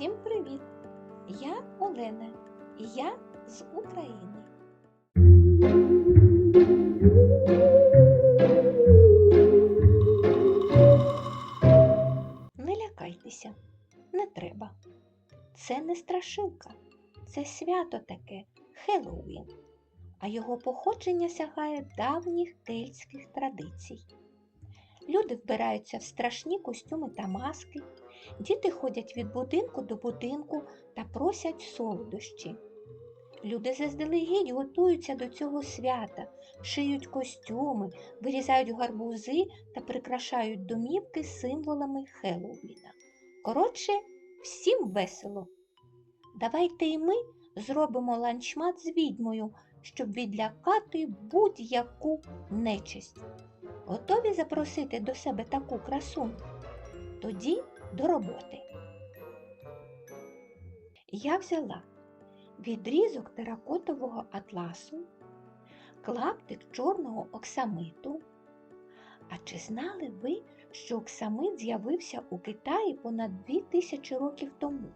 Всім привіт! Я Олена, я з України. Не лякайтеся, не треба. Це не страшилка, це свято таке Хеллоуін, а його походження сягає давніх кельтських традицій. Люди вбираються в страшні костюми та маски, діти ходять від будинку до будинку та просять солодощі. Люди заздалегідь готуються до цього свята, шиють костюми, вирізають гарбузи та прикрашають домівки символами Хеллоуіна. Коротше, всім весело. Давайте і ми зробимо ланчмат з відьмою, щоб відлякати будь-яку нечисть. Готові запросити до себе таку красу? Тоді до роботи. Я взяла відрізок теракотового атласу, клаптик чорного оксамиту. А чи знали ви, що оксамит з'явився у Китаї понад 2000 років тому?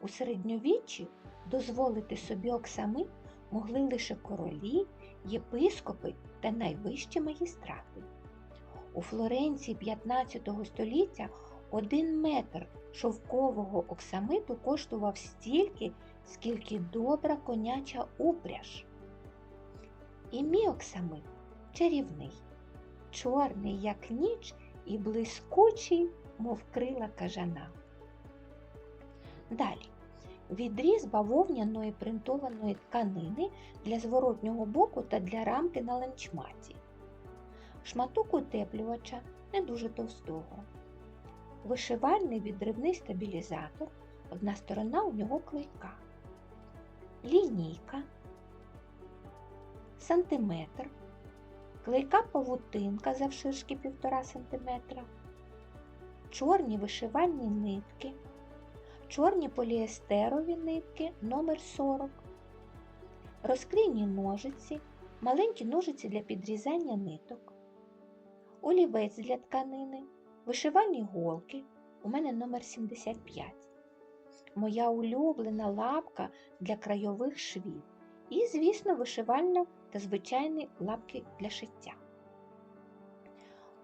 У середньовіччі дозволити собі оксамит могли лише королі, єпископи та найвищі магістрати. У Флоренції 15 століття один метр шовкового оксамиту коштував стільки, скільки добра коняча упряж. І мій оксамит чарівний, чорний, як ніч, і блискучий, мов крила кажана. Далі відріз бавовняної принтованої тканини для зворотнього боку та для рамки на ланчматі, шматок утеплювача не дуже товстого, вишивальний відривний стабілізатор, одна сторона у нього клейка, лінійка, сантиметр, клейка павутинка завширшки 1,5 см, чорні вишивальні нитки чорні поліестерові нитки номер 40 розклеєні ножиці, маленькі ножиці для підрізання ниток, олівець для тканини, вишивальні голки, у мене номер 75 моя улюблена лапка для крайових швів і, звісно, вишивальна та звичайні лапки для шиття.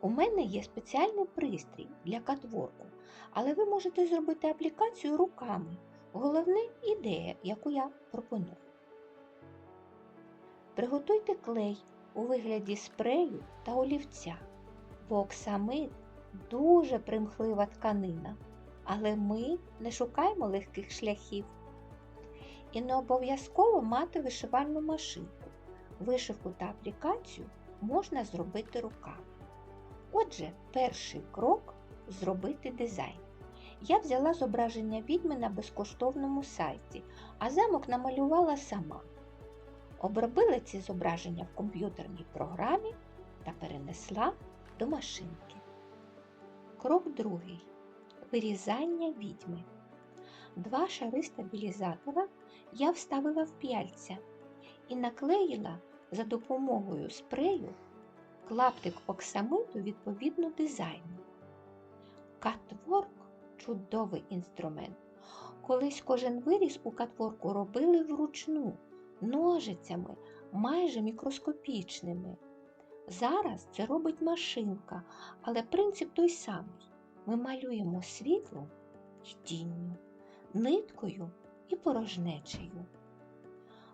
У мене є спеціальний пристрій для катворку, але ви можете зробити аплікацію руками. Головне ідея, яку я пропоную. Приготуйте клей у вигляді спрею та олівця, бо оксамит дуже примхлива тканина, але ми не шукаємо легких шляхів. І не обов'язково мати вишивальну машинку. Вишивку та аплікацію можна зробити руками. Отже, перший крок зробити дизайн. Я взяла зображення відьми на безкоштовному сайті, а замок намалювала сама. Обробила ці зображення в комп'ютерній програмі та перенесла до машинки. Крок другий. Вирізання відьми. Два шари стабілізатора я вставила в п'яльця і наклеїла за допомогою спрею клаптик оксамиту відповідно дизайну. Катворк чудовий інструмент. Колись кожен виріз у катворку робили вручну, ножицями, майже мікроскопічними. Зараз це робить машинка, але принцип той самий. Ми малюємо світлом і тінню, ниткою і порожнечею.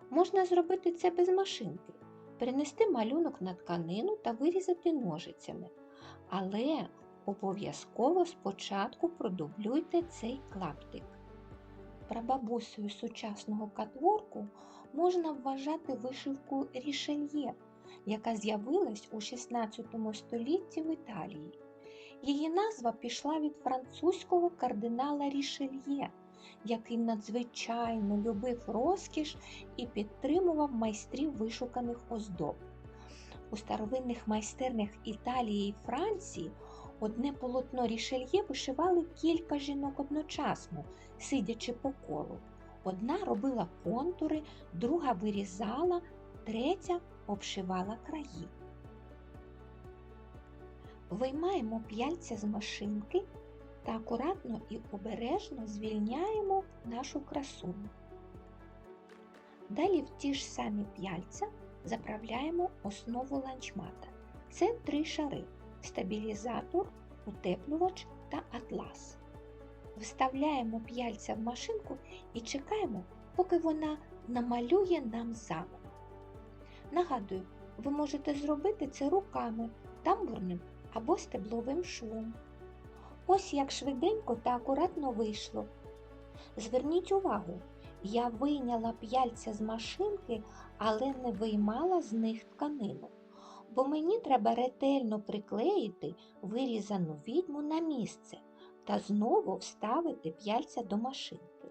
Можна зробити це без машинки, перенести малюнок на тканину та вирізати ножицями. Але обов'язково спочатку продублюйте цей клаптик. Прабабусею сучасного катворку можна вважати вишивку рішельє, яка з'явилась у 16 столітті в Італії. Її назва пішла від французького кардинала Рішельє, який надзвичайно любив розкіш і підтримував майстрів вишуканих оздоб. У старовинних майстернях Італії і Франції одне полотно рішельє вишивали кілька жінок одночасно, сидячи по колу. Одна робила контури, друга вирізала, третя обшивала краї. Виймаємо п'яльця з машинки та акуратно і обережно звільняємо нашу красуню. Далі в ті ж самі п'яльця заправляємо основу ланчмата. Це три шари стабілізатор, утеплювач та атлас. Вставляємо п'яльця в машинку і чекаємо, поки вона намалює нам замок. Нагадую, ви можете зробити це руками, тамбурним або стебловим швом. Ось як швиденько та акуратно вийшло. Зверніть увагу, я вийняла п'яльця з машинки, але не виймала з них тканину, бо мені треба ретельно приклеїти вирізану відьму на місце та знову вставити п'яльця до машинки.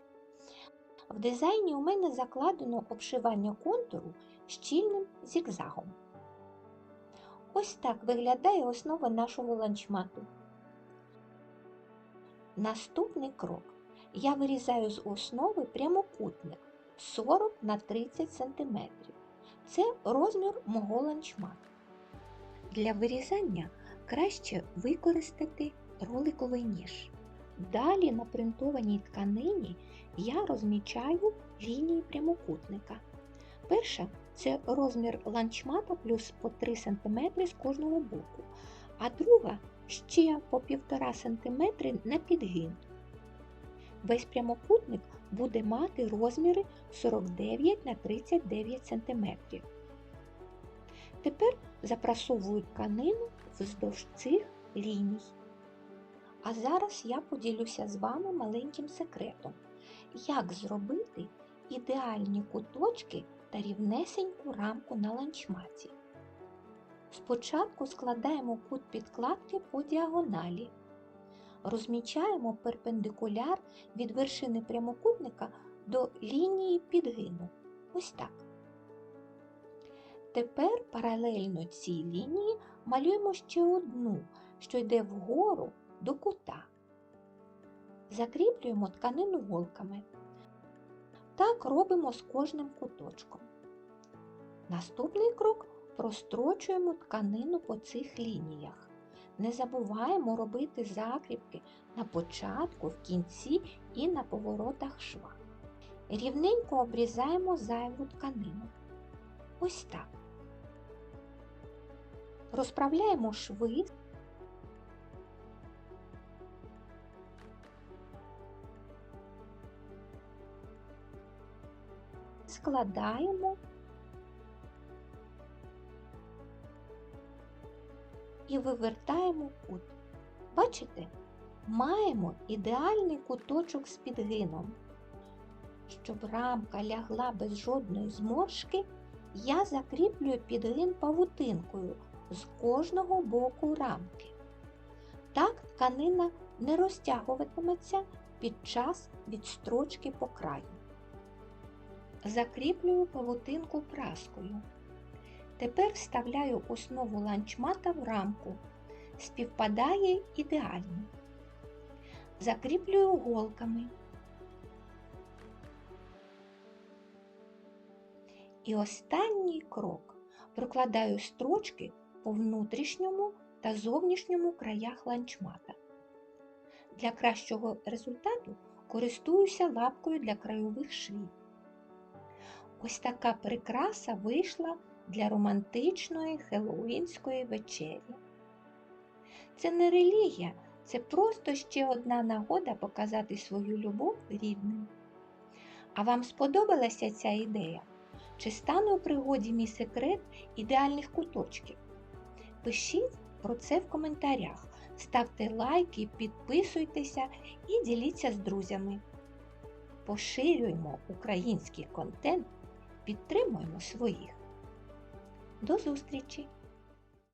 В дизайні у мене закладено обшивання контуру щільним зігзагом. Ось так виглядає основа нашого ланчмату. Наступний крок. Я вирізаю з основи прямокутник 40 на 30 см. Це розмір мого ланчмату. Для вирізання краще використати роликовий ніж. Далі на принтованій тканині я розмічаю лінії прямокутника. Перша це розмір ланчмата плюс по 3 см з кожного боку, а друга ще по 1,5 см на підгин. Весь прямокутник буде мати розміри 49 на 39 см. Тепер запрасовую тканину вздовж цих ліній. А зараз я поділюся з вами маленьким секретом, як зробити ідеальні куточки та рівнесеньку рамку на ланчматі. Спочатку складаємо кут підкладки по діагоналі. Розмічаємо перпендикуляр від вершини прямокутника до лінії підгину. Ось так. Тепер паралельно цій лінії малюємо ще одну, що йде вгору до кута. Закріплюємо тканину голками. Так робимо з кожним куточком. Наступний крок прострочуємо тканину по цих лініях. Не забуваємо робити закріпки на початку, в кінці і на поворотах шва. Рівненько обрізаємо зайву тканину. Ось так. Розправляємо шви. Складаємо і вивертаємо кут. Бачите, маємо ідеальний куточок з підгином. Щоб рамка лягла без жодної зморшки, я закріплюю підгин павутинкою з кожного боку рамки. Так тканина не розтягуватиметься під час відстрочки по краю. Закріплюю павутинку праскою. Тепер вставляю основу ланчмата в рамку. Співпадає ідеально. Закріплюю голками. І останній крок прокладаю строчки по внутрішньому та зовнішньому краях ланчмата. Для кращого результату користуюся лапкою для крайових швів. Ось така прикраса вийшла для романтичної хеллоуінської вечері. Це не релігія, це просто ще одна нагода показати свою любов рідним. А вам сподобалася ця ідея? Чи стане у пригоді мій секрет ідеальних куточків? Пишіть про це в коментарях, ставте лайки, підписуйтеся і діліться з друзями. Поширюємо український контент, підтримуємо своїх. До зустрічі!